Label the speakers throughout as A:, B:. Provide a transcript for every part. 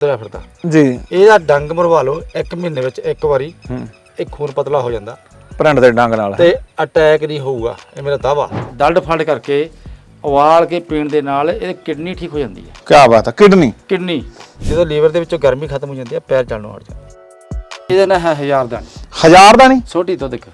A: ਤੁਰਿਆ ਫਿਰਦਾ।
B: ਜੀ।
A: ਇਹਦਾ ਡੰਗ ਮਰਵਾ ਲਓ ਇੱਕ ਮਹੀਨੇ ਵਿੱਚ ਇੱਕ ਵਾਰੀ
B: ਹੂੰ।
A: ਇਹ ਖੂਨ ਪਤਲਾ ਹੋ ਜਾਂਦਾ।
B: ਪ੍ਰਿੰਟ ਦੇ ਡੰਗ ਨਾਲ।
A: ਤੇ ਅਟੈਕ ਨਹੀਂ ਹੋਊਗਾ ਇਹ ਮੇਰਾ ਦਾਵਾ ਦਲਡ ਫੜ ਕਰਕੇ ਉਬਾਲ ਕੇ ਪੀਣ ਦੇ ਨਾਲ ਇਹ ਕਿਡਨੀ ਠੀਕ ਹੋ ਜਾਂਦੀ ਹੈ।
B: ਕੀ ਬਾਤ ਹੈ ਕਿਡਨੀ।
A: ਕਿਡਨੀ। ਜਦੋਂ ਲੀਵਰ ਦੇ ਵਿੱਚੋਂ ਗਰਮੀ ਖਤਮ ਹੋ ਜਾਂਦੀ ਹੈ ਪੈਰ ਚੱਲਣੋਂ ਹਟ ਜਾਂਦਾ। ਇਹਦਾ ਨਾ ਹੈ ਹਜ਼ਾਰ ਦਾਣੇ।
B: ਹਜ਼ਾਰ ਦਾ ਨਹੀਂ
A: ਛੋਟੀ ਦੁੱਧ ਕ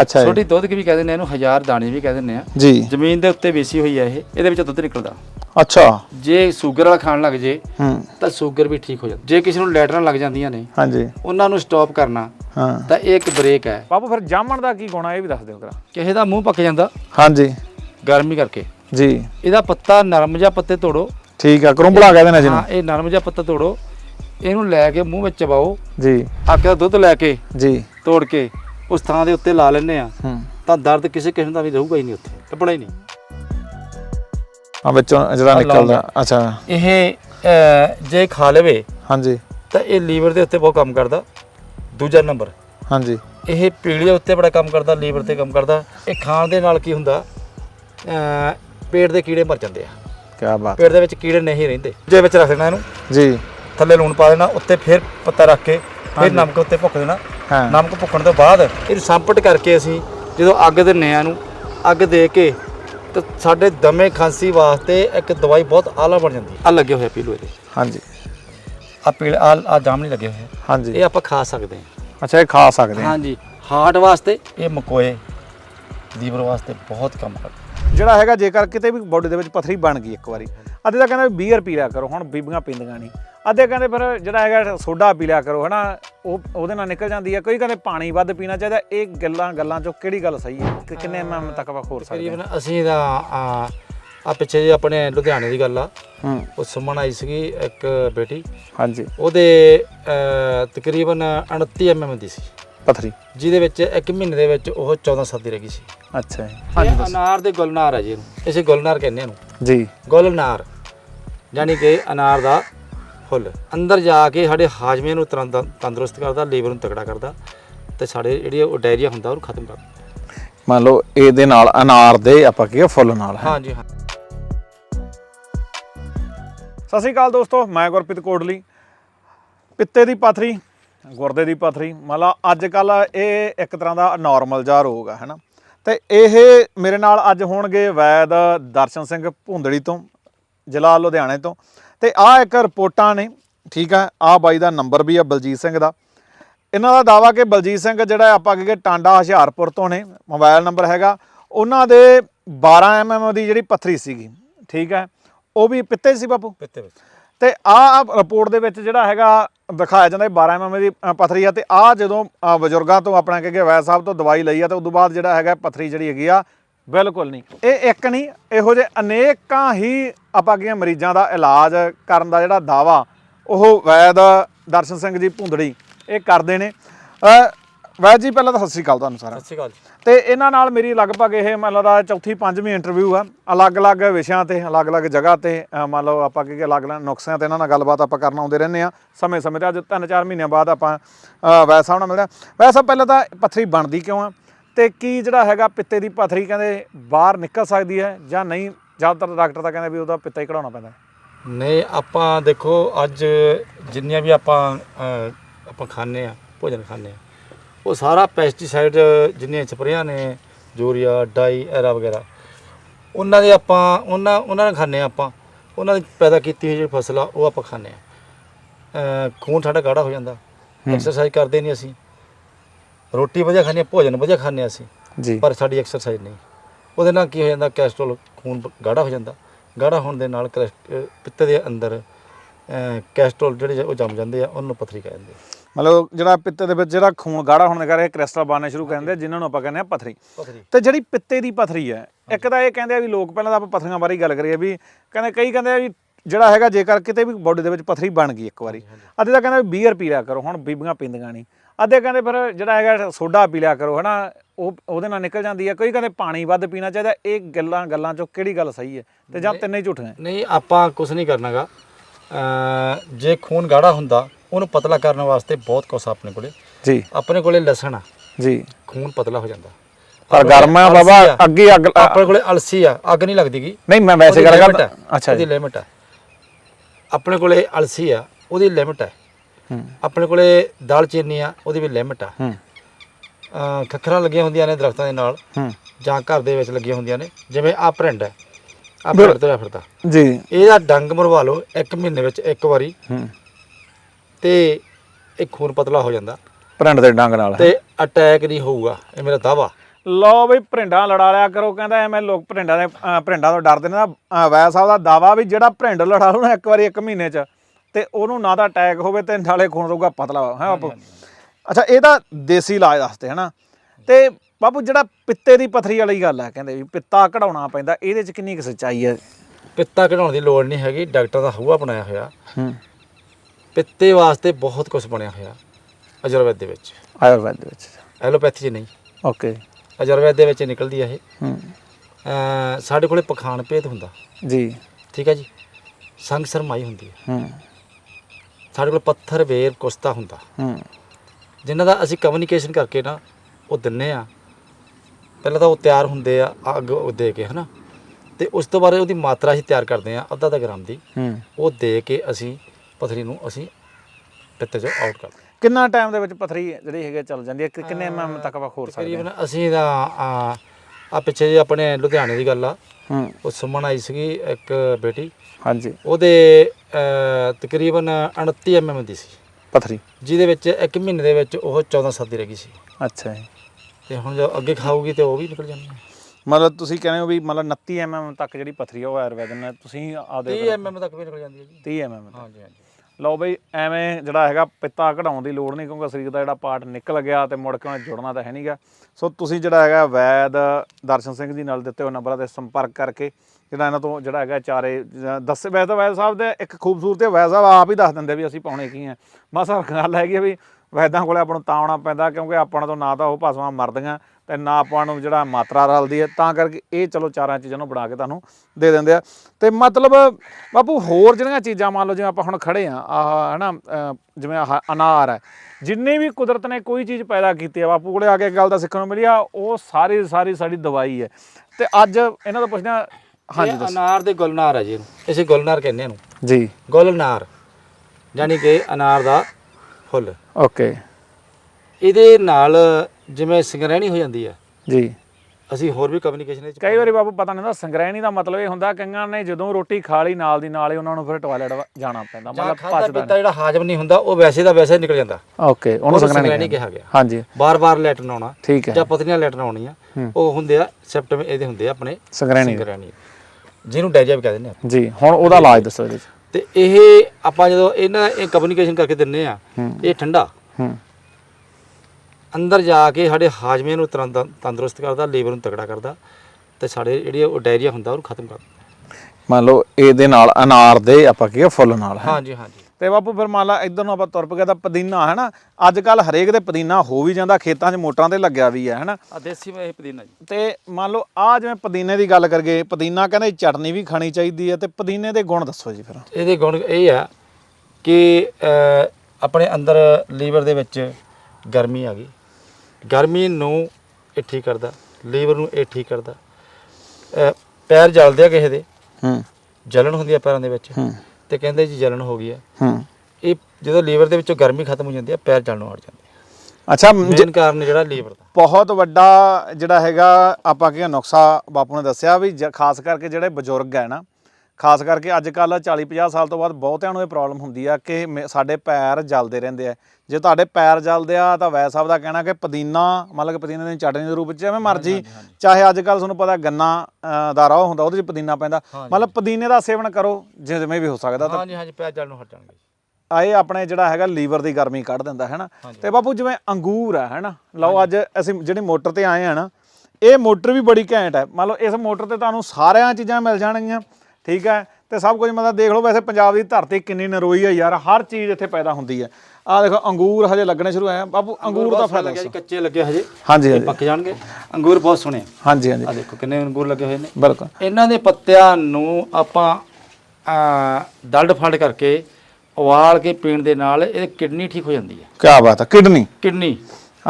B: ਅੱਛਾ ਜੀ।
A: ਛੋਟੀ ਦੁੱਧ ਕੀ ਵੀ ਕਹਿ ਦਿੰਦੇ ਆ ਇਹਨੂੰ ਹਜ਼ਾਰ ਦਾਣੇ ਵੀ ਕਹਿ ਦਿੰਦੇ ਆ।
B: ਜੀ।
A: ਜ਼ਮੀਨ ਦੇ ਉੱਤੇ ਵੇਸੀ ਹੋਈ ਹੈ ਇਹ ਇਹਦੇ ਵਿੱਚ ਦੁੱਧ ਨਿਕਲਦਾ।
B: ਅੱਛਾ।
A: ਜੇ ਸ਼ੂਗਰ ਵਾਲਾ ਖਾਣ ਲੱਗ ਜੇ
B: ਹੂੰ।
A: ਤਾਂ ਸ਼ੂਗਰ ਵੀ ਠੀਕ ਹੋ ਜਾਂਦਾ ਜੇ ਕਿਸੇ ਨੂੰ ਲੈਟਰਾਂ ਲੱਗ ਜਾਂਦੀਆਂ ਨੇ
B: ਹਾਂਜੀ।
A: ਉਹਨਾਂ ਨੂੰ ਸਟਾਪ ਕਰਨਾ
B: ਹਾਂ।
A: ਤਾਂ ਇਹ ਇੱਕ ਬ੍ਰੇਕ ਹੈ।
B: ਬਾਬੂ ਫਿਰ ਜਾਮਣ ਦਾ ਕੀ ਗੁਣਾ ਇਹ ਵੀ ਦੱਸ ਦਿਓ ਕਰਾ
A: ਕਿਸੇ ਦਾ ਮੂੰਹ ਪੱਕ ਜਾਂਦਾ
B: ਹਾਂਜੀ।
A: ਗਰਮੀ ਕਰਕੇ।
B: ਜੀ।
A: ਇਹਦਾ ਪੱਤਾ ਨਰਮ ਜਿਹਾ ਪੱਤੇ ਤੋੜੋ।
B: ਠੀਕ ਆ ਕਰੁੰਬਲਾ ਕਹਿੰਦੇ ਨੇ ਜਿਹਨੂੰ
A: ਹਾਂ ਇਹ ਨਰਮ ਜਿਹਾ ਪੱਤਾ ਤੋੜੋ। ਇਹਨੂੰ ਲੈ ਕੇ ਮੂੰਹ ਵਿੱਚ ਚਬਾਓ।
B: ਜੀ।
A: ਅੱਖ ਦਾ ਦੁੱਧ ਲੈ ਕੇ
B: ਜੀ।
A: ਤੋੜ ਕੇ ਉਸ ਥਾਂ ਦੇ ਉੱਤੇ ਲਾ ਲੈਂਦੇ ਆ।
B: ਹੂੰ।
A: ਤਾਂ ਦਰਦ ਕਿਸੇ ਕਿਸਮ ਦਾ ਵੀ ਰਹੂਗਾ ਹੀ ਨਹੀਂ ਉੱਥੇ। ਟੱਪਣਾ ਹੀ ਨਹੀਂ।
B: ਆ ਵਿੱਚੋਂ ਜਿਹੜਾ ਨਿਕਲਦਾ। ਅੱਛਾ।
A: ਇਹ ਜੇ ਖਾ ਲਵੇ
B: ਹਾਂਜੀ।
A: ਤਾਂ ਇਹ ਲੀਵਰ ਦੇ ਉੱਤੇ ਬਹੁਤ ਕੰਮ ਕਰਦਾ। ਦੂਜਾ ਨੰਬਰ।
B: ਹਾਂਜੀ।
A: ਇਹ ਦੇ ਉੱਤੇ ਬੜਾ ਕੰਮ ਕਰਦਾ ਲੀਵਰ ਤੇ ਕੰਮ ਕਰਦਾ। ਇਹ ਖਾਣ ਦੇ ਨਾਲ ਕੀ ਹੁੰਦਾ? ਪੇਟ ਦੇ ਕੀੜੇ ਮਰ ਜਾਂਦੇ ਆ।
B: ਕੀ ਬਾਤ।
A: ਪੇਟ ਦੇ ਵਿੱਚ ਕੀੜੇ ਨਹੀਂ ਰਹਿੰਦੇ। ਜੇ ਵਿੱਚ ਰੱਖ ਦੇਣਾ ਇਹਨੂੰ
B: ਜੀ।
A: ਥੱਲੇ ਲੂਣ ਪਾ ਦੇਣਾ ਉੱਤੇ ਫਿਰ ਪੱਤਾ ਰੱਖ ਕੇ ਫਿਰ ਨਮਕ ਉੱਤੇ ਭੁੱਕ ਦੇਣਾ।
B: ਹਾਂ।
A: ਨਮਕ ਭੁੱਕਣ ਤੋਂ ਬਾਅਦ ਇਹਨੂੰ ਸੰਪਟ ਕਰਕੇ ਅਸੀਂ ਜਦੋਂ ਅੱਗ ਦਿੰਨੇ ਆ ਨੂੰ ਅੱਗ ਦੇ ਕੇ ਤੇ ਸਾਡੇ ਦਮੇ ਖਾਂਸੀ ਵਾਸਤੇ ਇੱਕ ਦਵਾਈ ਬਹੁਤ ਆਲਾ ਬਣ ਜਾਂਦੀ ਆ ਲੱਗੇ ਹੋਏ ਪੀਲੂ ਇਹਦੇ।
B: ਹਾਂਜੀ।
A: ਆ ਪੀਲ ਆ ਆ ਜਾਮ ਨਹੀਂ ਲੱਗੇ ਹੋਏ।
B: ਹਾਂਜੀ।
A: ਇਹ ਆਪਾਂ ਖਾ ਸਕਦੇ ਹਾਂ।
B: ਅੱਛਾ ਇਹ ਖਾ ਸਕਦੇ ਆ
A: ਹਾਂਜੀ। ਹਾਰਟ ਵਾਸਤੇ ਇਹ ਮਕੋਏ ਲੀਵਰ ਵਾਸਤੇ ਬਹੁਤ ਕੰਮ ਕਰਦਾ।
B: ਜਿਹੜਾ ਹੈਗਾ ਜੇਕਰ ਕਿਤੇ ਵੀ ਬੋਡੀ ਦੇ ਵਿੱਚ ਪਥਰੀ ਬਣ ਗਈ ਇੱਕ ਵਾਰੀ ਅੱਧੇ ਤਾਂ ਕਹਿੰਦੇ ਬੀਅਰ ਪੀ ਲਿਆ ਕਰੋ ਹੁਣ ਬੀਬੀਆਂ ਪੀਂਦੀਆਂ ਨਹੀਂ। ਅੱਧੇ ਕਹਿੰਦੇ ਫਿਰ ਜਿਹੜਾ ਹੈਗਾ ਸੋਡਾ ਪੀ ਲਿਆ ਕਰੋ ਹਨਾ ਉਹ ਉਹਦੇ ਨਾਲ ਨਿਕਲ ਜਾਂਦੀ ਹੈ ਕੋਈ ਕਹਿੰਦੇ ਪਾਣੀ ਵੱਧ ਪੀਣਾ ਚਾਹੀਦਾ ਇਹ ਗੱਲਾਂ ਗੱਲਾਂ ਚੋਂ ਕਿਹੜੀ ਗੱਲ ਸਹੀ ਹੈ ਕਿ ਕਿੰਨੇ ਐਮਐਮ ਤੱਕ ਖੋਰ ਸਕਦੇ
A: ਤਕਰੀਬਨ ਅਸੀਂ ਦਾ ਆ ਆ ਪਿੱਛੇ ਜੇ ਆਪਣੇ ਲੁਧਿਆਣੇ ਦੀ ਗੱਲ ਆ।
B: ਹੂੰ।
A: ਉਹ ਸੁਮਨ ਆਈ ਸੀਗੀ ਇੱਕ ਬੇਟੀ।
B: ਹਾਂਜੀ।
A: ਉਹਦੇ ਅਹ, ਤਕਰੀਬਨ 29 ਐਮਐਮ ਦੀ ਸੀ।
B: ਪਥਰੀ।
A: ਜਿਹਦੇ ਵਿੱਚ ਇੱਕ ਮਹੀਨੇ ਦੇ ਵਿੱਚ ਉਹ 14 ਸਾਲ ਰਹਿ ਗਈ ਸੀ।
B: ਅੱਛਾ ਜੀ।
A: ਇਹ ਅਨਾਰ ਦੇ ਗੁਲਨਾਰ ਹੈ ਜੀ ਇਹਨੂੰ। ਇਸੇ ਗੁਲਨਾਰ ਕਹਿੰਦੇ ਆ ਇਹਨੂੰ।
B: ਜੀ।
A: ਗੁਲਨਾਰ। ਯਾਨੀ ਕਿ ਅਨਾਰ ਦਾ ਫੁੱਲ। ਅੰਦਰ ਜਾ ਕੇ ਸਾਡੇ ਹਾਜ਼ਮੇ ਨੂੰ ਤੁਰੰਤ ਤੰਦਰੁਸਤ ਕਰਦਾ ਲੀਵਰ ਨੂੰ ਤਕੜਾ ਕਰਦਾ ਤੇ ਸਾਡੇ ਜਿਹੜੀ ਉਹ ਡਾਇਰੀਆ ਹੁੰਦਾ ਉਹਨੂੰ ਖਤਮ ਕਰਦਾ।
B: ਮੰਨ ਲਓ ਇਹਦੇ ਨਾਲ ਅਨਾਰ ਦੇ ਆਪਾਂ ਕੀ ਫੁੱਲ ਨਾਲ ਹੈ।
A: ਹਾਂਜੀ ਹਾਂ।
B: ਸਤਿ ਸ਼੍ਰੀ ਅਕਾਲ ਦੋਸਤੋ ਮੈਂ ਗੁਰਪ੍ਰੀਤ ਕੋਟਲੀ। ਪਿੱਤੇ ਦੀ ਪਥਰੀ ਗੁਰਦੇ ਦੀ ਪਥਰੀ ਮਤਲਬ ਅੱਜ ਕੱਲ ਇਹ ਇੱਕ ਤਰ੍ਹਾਂ ਦਾ ਨਾਰਮਲ ਜਿਹਾ ਰੋਗ ਆ ਹੈਨਾ ਤੇ ਇਹ ਮੇਰੇ ਨਾਲ ਅੱਜ ਹੋਣਗੇ ਵੈਦ ਦਰਸ਼ਨ ਸਿੰਘ ਭੁੰਦੜੀ ਤੋਂ ਜ਼ਿਲ੍ਹਾ ਲੁਧਿਆਣੇ ਤੋਂ। ਤੇ ਆਹ ਇੱਕ ਰਿਪੋਰਟਾਂ ਨੇ ਠੀਕ ਆ ਆਹ ਬਾਈ ਦਾ ਨੰਬਰ ਵੀ ਆ ਬਲਜੀਤ ਸਿੰਘ ਦਾ। ਇਹਨਾਂ ਦਾ ਦਾਵਾ ਕਿ ਬਲਜੀਤ ਸਿੰਘ ਜਿਹੜਾ ਆਪਾਂ ਕਹੀਏ ਟਾਂਡਾ ਹੁਸ਼ਿਆਰਪੁਰ ਤੋਂ ਨੇ ਮੋਬਾਈਲ ਨੰਬਰ ਹੈਗਾ ਉਹਨਾਂ ਦੇ 12 ਐਮਐਮ ਦੀ ਜਿਹੜੀ ਪਥਰੀ ਸੀਗੀ ਠੀਕ ਹੈ ਉਹ ਵੀ ਪਿੱਤੇ ਸੀ ਬਾਪੂ?
A: ਪਿੱਤੇ ਵਿੱਚ।
B: ਤੇ ਆਹ ਰਿਪੋਰਟ ਦੇ ਵਿੱਚ ਜਿਹੜਾ ਹੈਗਾ ਦਿਖਾਇਆ ਜਾਂਦਾ 12 ਐਮਐਮ ਦੀ ਪਥਰੀ ਆ ਤੇ ਆ ਜਦੋਂ ਬਜ਼ੁਰਗਾਂ ਤੋਂ ਆਪਣਾ ਕਿ ਵੈਦ ਸਾਹਿਬ ਤੋਂ ਦਵਾਈ ਲਈ ਆ ਤੇ ਉਦੋਂ ਬਾਅਦ ਜਿਹੜਾ ਹੈਗਾ ਪਥਰੀ ਜਿਹੜੀ ਹੈਗੀ ਆ ਬਿਲਕੁਲ ਨਹੀਂ। ਇਹ ਇੱਕ ਨਹੀਂ ਇਹੋ ਜਿਹੇ ਅਨੇਕਾਂ ਹੀ ਆਪਾਂ ਕੀ ਮਰੀਜ਼ਾਂ ਦਾ ਇਲਾਜ ਕਰਨ ਦਾ ਜਿਹੜਾ ਦਾਵਾ ਉਹ ਵੈਦ ਦਰਸ਼ਨ ਸਿੰਘ ਜੀ ਭੁੰਦੜੀ ਇਹ ਕਰਦੇ ਨੇ। ਵੈਦ ਜੀ ਪਹਿਲਾਂ ਤਾਂ ਸਤਿ ਸ੍ਰੀ ਅਕਾਲ ਤੁਹਾਨੂੰ ਸਾਰਾ
A: ਸਤਿ ਸ਼੍ਰੀ ਅਕਾਲ ਜੀ।
B: ਤੇ ਇਹਨਾਂ ਨਾਲ ਮੇਰੀ ਲਗਭਗ ਇਹ ਮੰਨ ਲਓ ਦਾ ਚੌਥੀ ਪੰਜਵੀਂ ਇੰਟਰਵਿਊ ਆ। ਅਲੱਗ-ਅਲੱਗ ਵਿਸ਼ਿਆਂ ਤੇ ਅਲੱਗ-ਅਲੱਗ ਜਗ੍ਹਾ ਤੇ ਮੰਨ ਲਓ ਆਪਾਂ ਕਿ ਅਲੱਗ-ਅਲੱਗ ਨੁਕਸਿਆਂ ਤੇ ਇਹਨਾਂ ਨਾਲ ਗੱਲਬਾਤ ਆਪਾਂ ਕਰਨ ਆਉਂਦੇ ਰਹਿੰਦੇ ਆ। ਸਮੇਂ-ਸਮੇਂ ਤੇ ਅੱਜ 3-4 ਮਹੀਨਿਆਂ ਬਾਅਦ ਆਪਾਂ ਵੈਦ ਸਾਹਿਬ ਨਾਲ ਮਿਲਦੇ ਆ। ਵੈਦ ਸਾਹਿਬ ਪਹਿਲਾਂ ਤਾਂ ਪਥਰੀ ਬਣਦੀ ਕਿਉਂ ਆ? ਤੇ ਕੀ ਜਿਹੜਾ ਹੈਗਾ ਪਿੱਤੇ ਦੀ ਪਥਰੀ ਕਹਿੰਦੇ ਬਾਹਰ ਨਿਕਲ ਸਕਦੀ ਹੈ ਜਾਂ ਨਹੀਂ? ਜ਼ਿਆਦਾਤਰ ਡਾਕਟਰ ਤਾਂ ਕਹਿੰਦੇ ਵੀ ਉਹਦਾ ਪਿੱਤਾ ਹੀ ਕਢਾਉਣਾ ਪੈਂਦਾ
A: ਨਹੀਂ ਆਪਾਂ ਦੇਖੋ ਅੱਜ ਜਿੰਨੀਆਂ ਵੀ ਆਪਾਂ ਅਹ, ਆਪਾਂ ਖਾਂਦੇ ਆ ਭੋਜਨ ਖਾਂਦੇ ਆ ਉਹ ਸਾਰਾ ਪੈਸਟੀਸਾਈਡ ਜਿੰਨੀਆਂ ਸਪਰੇਆਂ ਨੇ ਯੂਰੀਆ ਡਾਈ ਐਰਾ ਵਗੈਰਾ ਉਹਨਾਂ ਦੇ ਆਪਾਂ ਉਹਨਾਂ ਉਹਨਾਂ ਨਾਲ ਖਾਂਦੇ ਆ ਆਪਾਂ। ਉਹਨਾਂ ਦੀ ਪੈਦਾ ਕੀਤੀ ਹੋਈ ਜਿਹੜੀ ਫਸਲ ਆ ਉਹ ਆਪਾਂ ਖਾਂਦੇ ਆ ਅਹ, ਖੂਨ ਸਾਡਾ ਗਾੜਾ ਹੋ ਜਾਂਦਾ। ਐਕਸਰਸਾਈਜ਼ ਕਰਦੇ ਨਹੀਂ ਅਸੀਂ। ਰੋਟੀ ਵਧੀਆ ਖਾਂਦੇ ਹਾਂ ਭੋਜਨ ਵਧੀਆ ਖਾਂਦੇ ਹਾਂ ਅਸੀਂ
B: ਜੀ।
A: ਪਰ ਸਾਡੀ ਐਕਸਰਸਾਈਜ਼ ਨਹੀਂ। ਉਹਦੇ ਨਾਲ ਕੀ ਹੋ ਜਾਂਦਾ ਕੈਸਟਰੋਲ ਖੂਨ ਗਾੜਾ ਹੋ ਜਾਂਦਾ। ਗਾੜਾ ਹੋਣ ਦੇ ਨਾਲ ਪਿੱਤੇ ਦੇ ਅੰਦਰ ਅਹ ਕੈਸਟਰੋਲ ਜਿਹੜੇ ਉਹ ਜੰਮ ਜਾਂਦੇ ਆ ਉਹਨੂੰ ਪਥਰੀ ਕਹਿੰਦੇ ਆ।
B: ਮਤਲਬ ਜਿਹੜਾ ਪਿੱਤੇ ਦੇ ਵਿੱਚ ਜਿਹੜਾ ਖੂਨ ਗਾੜਾ ਹੋਣ ਦੇ ਕਰਕੇ ਕ੍ਰਿਸਟਲ ਬਣਨੇ ਸ਼ੁਰੂ ਕਰ ਦਿੰਦੇ ਆ, ਜਿਨ੍ਹਾਂ ਨੂੰ ਆਪਾਂ ਕਹਿੰਦੇ ਆ ਪਥਰੀ। ਤੇ ਜਿਹੜੀ ਪਿੱਤੇ ਦੀ ਪਥਰੀ ਹੈ ਇੱਕ ਤਾਂ ਇਹ ਕਹਿੰਦੇ ਆ ਵੀ ਲੋਕ ਪਹਿਲਾਂ ਤਾਂ ਆਪਾਂ ਪਥਰੀਆਂ ਬਾਰੇ ਹੀ ਗੱਲ ਕਰੀਏ ਵੀ ਕਹਿੰਦੇ ਕਈ ਕਹਿੰਦੇ ਆ ਵੀ ਜਿਹੜਾ ਹੈਗਾ ਜੇਕਰ ਕਿਤੇ ਵੀ ਬੋਡੀ ਦੇ ਵਿੱਚ ਪਥਰੀ ਬਣ ਗਈ ਇੱਕ ਵਾਰੀ। ਅੱਧੇ ਤਾਂ ਕਹਿੰਦੇ ਵੀ ਬੀਅਰ ਪੀ ਲਿਆ ਕਰੋ ਹੁਣ ਬੀਬੀਆਂ ਪੀਂਦੀਆਂ ਨਹੀਂ। ਅੱਧੇ ਕਹਿੰਦੇ ਫਿਰ ਜਿਹੜਾ ਹੈਗਾ ਸੋਡਾ ਪੀ ਲਿਆ ਕਰੋ ਹਨਾ ਉਹ ਉਹਦੇ ਨਾਲ ਨਿਕਲ ਜਾਂਦੀ ਹੈ ਕੋਈ ਕਹਿੰਦੇ ਪਾਣੀ ਵੱਧ ਪੀਣਾ ਚਾਹੀਦਾ ਇਹ ਗੱਲਾਂ ਗੱਲਾਂ ਚੋਂ ਕਿਹੜੀ ਗੱਲ ਸਹੀ ਹੈ? ਤੇ ਜਾਂ ਤਿੰਨੇ ਝੂਠੀਆਂ
A: ਨਹੀਂ ਆਪਾਂ ਕੁਝ ਨਹੀਂ ਕਰਨਾਗਾ। ਜੇ ਖੂਨ ਗਾੜਾ ਹੁੰਦਾ ਉਹਨੂੰ ਪਤਲਾ ਕਰਨ ਵਾਸਤੇ ਬਹੁਤ ਆ ਆਪਣੇ ਕੋਲੇ।
B: ਜੀ।
A: ਆਪਣੇ ਕੋਲੇ ਲਸਣ ਆ।
B: ਜੀ।
A: ਖੂਨ ਪਤਲਾ ਹੋ ਜਾਂਦਾ।
B: ਪਰ ਗਰਮ ਆ ਬਾਬਾ। ਅੱਗੇ ਅੱਗ
A: ਆਪਣੇ ਕੋਲੇ ਅਲਸੀ ਆ ਅੱਗ ਨਹੀਂ ਲੱਗਦੀਗੀ।
B: ਨਹੀਂ ਮੈਂ ਵੈਸੇ ਗੱਲ ਕਰਦਾ ਅੱਛਾ ਜੀ।
A: ਲਿਮਟ ਆ। ਆਪਣੇ ਕੋਲੇ ਅਲਸੀ ਆ ਉਹਦੀ ਲਿਮਟ ਹੂੰ ਆਪਣੇ ਕੋਲੇ ਦਾਲ ਚੀਨੀ ਆ ਉਹਦੀ ਵੀ ਲਿਮਟ ਆ।
B: ਹੂੰ।
A: ਅਹ ਖੱਖਰਾਂ ਲੱਗੀਆਂ ਹੁੰਦੀਆਂ ਨੇ ਦਰਖਤਾਂ ਦੇ ਨਾਲ
B: ਹੂੰ।
A: ਜਾਂ ਘਰ ਦੇ ਵਿੱਚ ਲੱਗੀਆਂ ਹੁੰਦੀਆਂ ਨੇ ਜਿਵੇਂ ਆ ਭਰਿੰਡ ਹੈ ਆ ਭਰਿੰਡ ਤੋਂ ਫਿਰਦਾ
B: ਜੀ।
A: ਇਹਦਾ ਡੰਗ ਮਰਵਾ ਲਓ ਇੱਕ ਮਹੀਨੇ ਵਿੱਚ ਇੱਕ ਵਾਰੀ।
B: ਹੂੰ।
A: ਤੇ ਇਹ ਖੂਨ ਪਤਲਾ ਹੋ ਜਾਂਦਾ।
B: ਪ੍ਰਿੰਟ ਦੇ ਡੰਗ ਨਾਲ।
A: ਤੇ ਅਟੈਕ ਨਹੀਂ ਹੋਊਗਾ ਇਹ ਮੇਰਾ ਦਾਵਾ
B: ਲਓ ਬਈ ਭਰਿੰਡਾਂ ਲੜਾ ਲਿਆ ਕਰੋ ਕਹਿੰਦਾ ਐਵੇਂ ਲੋਕ ਭਰਿੰਡਾਂ ਦੇ ਭਰਿੰਡਾਂ ਤੋਂ ਡਰਦੇ ਨੇ ਵੈਦ ਸਾਹਿਬ ਦਾ ਦਾਵਾ ਵੀ ਜਿਹੜਾ ਭਰਿੰਡ ਲੜਾ ਲੂ ਨਾ ਇੱਕ ਵਾਰੀ ਇੱਕ ਮਹੀਨੇ ਚ ਤੇ ਉਹਨੂੰ ਨਾ ਤਾਂ ਅਟੈਕ ਹੋਵੇ ਤੇ ਨਾਲੇ ਖੂਨ ਰਹੂਗਾ ਪਤਲਾ ਹੈ ਬਾਪੂ? ਅੱਛਾ ਇਹ ਤਾਂ ਦੇਸੀ ਇਲਾਜ ਦੱਸਦੇ ਹਨਾ? ਤੇ ਬਾਪੂ ਜਿਹੜਾ ਪਿੱਤੇ ਦੀ ਪਥਰੀ ਵਾਲੀ ਗੱਲ ਹੈ ਕਹਿੰਦੇ ਵੀ ਪਿੱਤਾ ਕਢਾਉਣਾ ਪੈਂਦਾ ਇਹਦੇ ਚ ਕਿੰਨੀ ਕੁ ਸੱਚਾਈ ਹੈ
A: ਪਿੱਤਾ ਕਢਾਉਣ ਦੀ ਲੋੜ ਨਹੀਂ ਹੈਗੀ ਡਾਕਟਰ ਦਾ ਹੂਆ ਬਣਾਇਆ ਹੋਇਆ।
B: ਹੂੰ।
A: ਪਿੱਤੇ ਵਾਸਤੇ ਬਹੁਤ ਕੁਝ ਬਣਿਆ ਹੋਇਆ ਅਜਰਵੈਦ ਦੇ ਵਿੱਚ।
B: ਆਯੁਰਵੈਦ ਦੇ ਵਿੱਚ।
A: ਐਲੋਪੈਥੀ 'ਚ ਨਹੀਂ।
B: ਓਕੇ।
A: ਅਜਰਵੈਦ ਦੇ ਵਿੱਚ ਨਿਕਲਦੀ ਹੈ ਇਹ।
B: ਹੂੰ।
A: ਸਾਡੇ ਕੋਲੇ ਪਖਾਨ ਭੇਦ ਹੁੰਦਾ।
B: ਜੀ।
A: ਠੀਕ ਹੈ ਜੀ? ਸੰਗ ਸਰਮਾਈ ਹੁੰਦੀ ਹੈ
B: ਹੂੰ।
A: ਸਾਡੇ ਕੋਲ ਪੱਥਰ ਵੇਰ ਕੁਸਤਾ ਹੁੰਦਾ।
B: ਹੂੰ।
A: ਜਿਨ੍ਹਾਂ ਦਾ ਅਸੀਂ ਕਮਿਊਨੀਕੇਸ਼ਨ ਕਰਕੇ ਨਾ ਉਹ ਦਿੰਨੇ ਆ। ਪਹਿਲਾਂ ਤਾਂ ਉਹ ਤਿਆਰ ਹੁੰਦੇ ਆ ਅੱਗ ਉਹ ਦੇ ਕੇ ਹਨਾ। ਤੇ ਉਸ ਤੋਂ ਬਾਅਦ ਉਹਦੀ ਮਾਤਰਾ ਅਸੀਂ ਤਿਆਰ ਕਰਦੇ ਆ ਅੱਧਾ ਅੱਧਾ ਗ੍ਰਾਮ ਦੀ।
B: ਹੂੰ।
A: ਉਹ ਦੇ ਕੇ ਅਸੀਂ ਪਥਰੀ ਨੂੰ ਅਸੀਂ ਪਿੱਤੇ 'ਚੋਂ ਆਊਟ ਕਰਦੇ
B: ਕਿੰਨਾ ਟਾਈਮ ਦੇ ਵਿੱਚ ਪਥਰੀ ਜਿਹੜੀ ਹੈਗੀ ਚੱਲ ਜਾਂਦੀ ਹੈ ਕਿ ਕਿੰਨੇ ਐਮਐਮ ਤੱਕ ਆਪਾਂ ਖੋਰ ਸਕਦੇ ਹਾਂ
A: ਤਕਰੀਬਨ ਅਸੀਂ ਦਾ ਆ ਪਿੱਛੇ ਜੇ ਆਪਣੇ ਲੁਧਿਆਣੇ ਦੀ ਗੱਲ ਆ।
B: ਹੂੰ।
A: ਉਹ ਸੁਮਨ ਆਈ ਸੀਗੀ ਇੱਕ ਬੇਟੀ।
B: ਹਾਂਜੀ।
A: ਉਹਦੇ ਅਹ, ਤਕਰੀਬਨ 29 ਐਮਐਮ ਦੀ ਸੀ।
B: ਪਥਰੀ।
A: ਜਿਹਦੇ ਵਿੱਚ ਇੱਕ ਮਹੀਨੇ ਦੇ ਵਿੱਚ ਉਹ 14 ਸੱਤ ਦੀ ਰਹਿ ਗਈ ਸੀ।
B: ਅੱਛਾ ਜੀ।
A: ਤੇ ਹੁਣ ਜੋ ਅੱਗੇ ਖਾਊਗੀ ਤੇ ਉਹ ਵੀ ਨਿਕਲ ਜਾਣੀ ਹੈ।
B: ਮਤਲਬ ਤੁਸੀਂ ਕਹਿੰਦੇ ਹੋ ਵੀ ਮਤਲਬ 29 ਐਮਐਮ ਤੱਕ ਜਿਹੜੀ ਪਥਰੀ ਆ ਉਹ ਆਯੁਰਵੈਦ ਨਾਲ ਤੁਸੀਂ ਆਪਦੇ
A: 30 ਐਮਐਮ ਤੱਕ ਵੀ ਨਿਕਲ ਜਾਂਦੀ ਹੈ ਜੀ।
B: 30 ਐਮਐਮ
A: ਹਾਂਜੀ ਹਾਂਜੀ।
B: ਲਓ ਬਈ, ਐਵੇਂ ਜਿਹੜਾ ਹੈਗਾ ਪਿੱਤਾ ਕਢਾਉਣ ਦੀ ਲੋੜ ਨਹੀਂ, ਕਿਉਂਕਿ ਸਰੀਰ ਦਾ ਜਿਹੜਾ ਪਾਰਟ ਨਿਕਲ ਗਿਆ ਤੇ ਮੁੜ ਕੇ ਉਹਨੇ ਜੁੜਨਾ ਤਾਂ ਹੈ ਨਹੀਂਗਾ ਸੋ ਤੁਸੀਂ ਜਿਹੜਾ ਹੈਗਾ ਵੈਦ ਦਰਸ਼ਨ ਸਿੰਘ ਜੀ ਨਾਲ ਦਿੱਤੇ ਹੋਏ ਨੰਬਰਾਂ ਤੇ ਸੰਪਰਕ ਕਰਕੇ, ਜਿਹੜਾ ਇਹਨਾਂ ਤੋਂ ਜਿਹੜਾ ਹੈਗਾ ਚਾਰੇ ਦੱਸੇ ਦੱਸ ਤਾਂ ਵੈਦ ਸਾਹਿਬ ਦੇ ਇੱਕ ਖੂਬਸੂਰਤ ਵੈਦ ਸਾਹਿਬ ਆਪ ਹੀ ਦੱਸ ਦਿੰਦੇ ਵੀ ਅਸੀਂ ਪਾਉਣੇ ਕੀ ਆ ਬਸ ਗੱਲ ਹੈਗੀ ਆ ਵੀ ਵੈਦਾਂ ਕੋਲੇ ਆਪਾਂ ਨੂੰ ਤਾਂ ਆਉਣਾ ਪੈਂਦਾ, ਕਿਉਂਕਿ ਆਪਾਂ ਤੋਂ ਨਾ ਤਾਂ ਉਹ ਭਾਸਵਾਂ ਮਰਦੀਆਂ। ਤੇ ਨਾ ਆਪਾਂ ਨੂੰ ਜਿਹੜਾ ਮਾਤਰਾ ਰਲਦੀ ਹੈ ਤਾਂ ਕਰਕੇ ਇਹ ਚਲੋ ਚਾਰਾਂ ਚੀਜ਼ਾਂ ਨੂੰ ਬਣਾ ਕੇ ਤੁਹਾਨੂੰ ਦੇ ਦਿੰਦੇ ਆ। ਤੇ ਮਤਲਬ ਬਾਪੂ ਹੋਰ ਜਿਹੜੀਆਂ ਚੀਜ਼ਾਂ ਮੰਨ ਲਓ ਜਿਵੇਂ ਆਪਾਂ ਹੁਣ ਖੜੇ ਆ ਆਹ ਹਨਾ ਜਿਵੇਂ ਆਹ ਅਨਾਰ ਹੈ ਜਿੰਨੇ ਵੀ ਕੁਦਰਤ ਨੇ ਕੋਈ ਚੀਜ਼ ਪੈਦਾ ਕੀਤੀ ਆ ਬਾਪੂ ਕੋਲੇ ਆ ਕੇ ਇੱਕ ਗੱਲ ਦਾ ਸਿੱਖਣ ਨੂੰ ਮਿਲੀ ਆ ਉਹ ਸਾਰੀ ਸਾਰੀ ਸਾਡੀ ਦਵਾਈ ਹੈ। ਤੇ ਅੱਜ ਇਹਨਾਂ ਤੋਂ ਪੁੱਛਦੇ ਆ ਹਾਂਜੀ ਦੱਸੋ।
A: ਅਨਾਰ ਦੇ ਗੁਲਨਾਰ ਹੈ ਜੀ ਇਹਨੂੰ ਅਸੀਂ ਗੁਲਨਾਰ ਕਹਿੰਦੇ ਇਹਨੂੰ।
B: ਜੀ।
A: ਗੁਲਨਾਰ ਯਾਨੀ ਕਿ ਅਨਾਰ ਦਾ ਫੁੱਲ।
B: ਓਕੇ।
A: ਇਹਦੇ ਨਾਲ ਜਿਵੇਂ ਸੰਗਰਹਿਣੀ ਹੋ ਜਾਂਦੀ ਹੈ।
B: ਜੀ।
A: ਅਸੀਂ ਹੋਰ ਵੀ ਕਮਿਊਨੀਕੇਸ਼ਨ ਵਿੱਚ
B: ਕਈ ਵਾਰੀ ਬਾਪੂ ਪਤਾ ਨਹੀਂ ਹੁੰਦਾ ਸੰਗ੍ਰਹਿਣੀ ਦਾ ਮਤਲਬ ਇਹ ਹੁੰਦਾ ਕਈਆਂ ਨੇ ਜਦੋਂ ਰੋਟੀ ਖਾ ਲਈ ਨਾਲ ਦੀ ਨਾਲ ਹੀ ਉਹਨਾਂ ਨੂੰ ਫਿਰ ਟਾਇਲਟ ਜਾਣਾ ਪੈਂਦਾ ਮਤਲਬ ਪਚਦਾ
A: ਪੀਤਾ ਜਿਹੜਾ ਹਾਜ਼ਮ ਨਹੀਂ ਹੁੰਦਾ ਉਹ ਵੈਸੇ ਦਾ ਵੈਸੇ ਨਿਕਲ ਜਾਂਦਾ।
B: ਓਕੇ ਉਹਨੂੰ ਸੰਗ੍ਰਹਿਣੀ।
A: ਕਿਹਾ ਗਿਆ।
B: ਹਾਂਜੀ।
A: ਬਾਰ-ਬਾਰ ਲੈਟਰਨ ਆਉਣਾ।
B: ਠੀਕ ਹੈ।
A: ਜਾਂ ਪਤਨੀਆਂ ਲੈਟਰਨ ਆਉਣੀਆਂ। ਉਹ ਹੁੰਦੇ ਆ ਸੈਪਟਮ ਇਹਦੇ ਹੁੰਦੇ ਆ ਆਪਣੇ
B: ਸੰਗ੍ਰਹਿਣੀ।
A: ਸੰਗਰਹਿਣੀ। ਜਿਹਨੂੰ ਡਾਇਜਾ ਵੀ ਕਹਿੰਦੇ ਨੇ ਆਪਾਂ।
B: ਜੀ ਹੁਣ ਉਹਦਾ ਇਲਾਜ ਦੱਸੋ ਇਹਦੇ
A: ਤੇ ਇਹ ਆਪਾਂ ਜਦੋਂ ਇਹਨਾਂ ਇਹ ਕਮਿਊਨੀਕੇਸ਼ਨ ਕਰਕੇ ਦਿੰਨੇ ਆ ਇਹ ਠੰਡਾ।
B: ਹੂੰ।
A: ਅੰਦਰ ਜਾ ਕੇ ਸਾਡੇ ਹਾਜ਼ਮੇ ਨੂੰ ਤਰਨ- ਤੰਦਰੁਸਤ ਕਰਦਾ ਲੀਵਰ ਨੂੰ ਤਕੜਾ ਕਰਦਾ ਤੇ ਸਾਡੇ ਜਿਹੜੀ ਉਹ ਡਾਇਰੀਆ ਹੁੰਦਾ ਉਹਨੂੰ ਖਤਮ ਕਰਦਾ।
B: ਮੰਨ ਲਓ ਇਹਦੇ ਨਾਲ ਅਨਾਰ ਦੇ ਆਪਾਂ ਕੀ ਆ, ਫੁੱਲ ਨਾਲ ਹੈ?
A: ਹਾਂਜੀ ਹਾਂਜੀ।
B: ਤੇ ਬਾਪੂ ਫਿਰ ਮੰਨ ਲਾ ਇਧਰ ਨੂੰ ਆਪਾਂ ਤੁਰ ਪਏ ਤਾਂ ਪੁਦੀਨਾ ਹੈ ਨਾ ਅੱਜ ਕੱਲ ਹਰੇਕ ਦੇ ਪੁਦੀਨਾ ਹੋ ਵੀ ਜਾਂਦਾ ਖੇਤਾਂ 'ਚ ਮੋਟਰਾਂ ਤੇ ਲੱਗਿਆ ਵੀ ਹੈ ਹਨਾ?
A: ਆ ਦੇਸੀ ਇਹ ਪੁਦੀਨਾ ਜੀ।
B: ਤੇ ਮੰਨ ਲਓ ਆ ਜਿਵੇਂ ਪੁਦੀਨੇ ਦੀ ਗੱਲ ਕਰਗੇ ਪੁਦੀਨਾ ਕਹਿੰਦੇ ਚਟਨੀ ਵੀ ਖਾਣੀ ਚਾਹੀਦੀ ਹੈ ਤੇ ਪੁਦੀਨੇ ਦੇ ਗੁਣ ਦੱਸੋ ਜੀ ਫਿਰ।
A: ਇਹਦੇ ਗੁਣ ਇਹ ਆ ਕਿ ਅਹ, ਆਪਣੇ ਅੰਦਰ ਲੀਵਰ ਦੇ ਵਿੱਚ ਗਰਮੀ ਆ ਗਈ। ਗਰਮੀ ਨੂੰ ਇਹ ਠੀਕ ਕਰਦਾ ਲੀਵਰ ਨੂੰ ਇਹ ਠੀਕ ਕਰਦਾ। ਅਹ, ਪੈਰ ਜਲਦੇ ਆ ਕਿਸੇ ਦੇ
B: ਹੂੰ।
A: ਜਲਨ ਹੁੰਦੀ ਆ ਪੈਰਾਂ ਦੇ ਵਿੱਚ।
B: ਹੂੰ।
A: ਤੇ ਕਹਿੰਦੇ ਜੀ ਜਲਨ ਹੋ ਗਈ ਆ।
B: ਹੂੰ।
A: ਇਹ ਜਦੋਂ ਲੀਵਰ ਦੇ ਵਿੱਚੋਂ ਗਰਮੀ ਖਤਮ ਹੋ ਜਾਂਦੀ ਆ ਪੈਰ ਜਲਣੋਂ ਹਟ ਜਾਂਦੇ ਆ।
B: ਅੱਛਾ ਜ-
A: ਮੇਨ ਕਾਰਨ ਜਿਹੜਾ ਲੀਵਰ ਦਾ।
B: ਬਹੁਤ ਵੱਡਾ ਜਿਹੜਾ ਹੈਗਾ ਆਪਾਂ ਕੀ ਨੁਕਸਾ ਬਾਪੂ ਨੇ ਦੱਸਿਆ ਵੀ ਜ- ਖਾਸ ਕਰਕੇ ਜਿਹੜੇ ਬਜ਼ੁਰਗ ਹੈ ਨਾ ਖਾਸ ਕਰਕੇ ਅੱਜ ਕੱਲ 40 50 ਸਾਲ ਤੋਂ ਬਾਅਦ ਬਹੁਤਿਆਂ ਨੂੰ ਇਹ ਪ੍ਰੋਬਲਮ ਹੁੰਦੀ ਆ ਕਿ ਮੇ- ਸਾਡੇ ਪੈਰ ਜਲਦੇ ਰਹਿੰਦੇ ਆ। ਜੇ ਤੁਹਾਡੇ ਪੈਰ ਜਲਦੇ ਆ ਤਾਂ ਵੈਦ ਸਾਹਿਬ ਦਾ ਕਹਿਣਾ ਕਿ ਪੁਦੀਨਾ ਮਤਲਬ ਕਿ ਪੁਦੀਨੇ ਦੀ ਚਟਨੀ ਦੇ ਰੂਪ ਵਿੱਚ ਐਵੇਂ ਮਰਜ਼ੀ ਚਾਹੇ ਅੱਜ ਕੱਲ ਤੁਹਾਨੂੰ ਪਤਾ ਗੰਨਾ ਅ, ਦਾ ਰਾਹ ਹੁੰਦਾ ਉਹਦੇ ਵਿੱਚ ਪੁਦੀਨਾ ਪੈਂਦਾ। ਮਤਲਬ ਪੁਦੀਨੇ ਦਾ ਸੇਵਨ ਕਰੋ ਜਿਵੇਂ ਵੀ ਹੋ ਸਕਦਾ ਤਾਂ।
A: ਹਾਂਜੀ ਹਾਂਜੀ ਪੈਰ ਜਲਣੋਂ ਹਟ ਜਾਣਗੇ
B: ਆ ਇਹ ਆਪਣੇ ਜਿਹੜਾ ਹੈਗਾ ਲੀਵਰ ਦੀ ਗਰਮੀ ਕੱਢ ਦਿੰਦਾ ਹੈ ਨਾ। ਤੇ ਬਾਪੂ ਜਿਵੇਂ ਅੰਗੂਰ ਹੈ ਹੈਨਾ ਲਓ ਅੱਜ ਅਸੀਂ ਜਿਹੜੀ ਮੋਟਰ ਤੇ ਆਏ ਆ ਨਾ ਇਹ ਮੋਟਰ ਵੀ ਬੜੀ ਘੈਂਟ ਹੈ ਮੰਨ ਲਓ ਇਸ ਮੋਟਰ ਤੇ ਤੁਹਾਨੂੰ ਸਾਰੀਆਂ ਚੀਜ਼ਾਂ ਮਿਲ ਜਾਣਗੀਆਂ। ਠੀਕ ਹੈ? ਤੇ ਸਭ ਕੁਝ ਮਤਲਬ ਦੇਖ ਲਓ ਵੈਸੇ ਪੰਜਾਬ ਦੀ ਧਰਤੀ ਕਿੰਨੀ ਨਰੋਈ ਹੈ ਯਾਰ ਹਰ ਚੀਜ਼ ਇੱਥੇ ਪੈਦਾ ਹੁੰਦੀ ਹੈ। ਆ ਦੇਖੋ ਅੰਗੂਰ ਹਜੇ ਲੱਗਣੇ ਸ਼ੁਰੂ ਹੋਏ ਆ। ਬਾਪੂ ਅੰਗੂਰ ਦਾ ਫਾਇਦਾ
A: ਲੱਗਿਆ ਜੀ, ਕੱਚੇ ਲੱਗੇ ਹਜੇ।
B: ਹਾਂਜੀ ਹਾਂਜੀ।
A: ਪੱਕ ਜਾਣਗੇ। ਅੰਗੂਰ ਬਹੁਤ ਸੋਹਣੇ ਆ।
B: ਹਾਂਜੀ ਹਾਂਜੀ।
A: ਆ ਦੇਖੋ ਕਿੰਨੇ ਅੰਗੂਰ ਲੱਗੇ ਹੋਏ ਨੇ।
B: ਬਿਲਕੁਲ।
A: ਇਹਨਾਂ ਦੇ ਪੱਤਿਆਂ ਨੂੰ ਆਪਾਂ ਆ ਦਲਡ ਫੰਡ ਕਰਕੇ ਉਬਾਲ ਕੇ ਪੀਣ ਦੇ ਨਾਲ ਇਹ ਕਿਡਨੀ ਠੀਕ ਹੋ ਜਾਂਦੀ ਹੈ।
B: ਕੀ ਬਾਤ ਹੈ ਕਿਡਨੀ?
A: ਕਿਡਨੀ।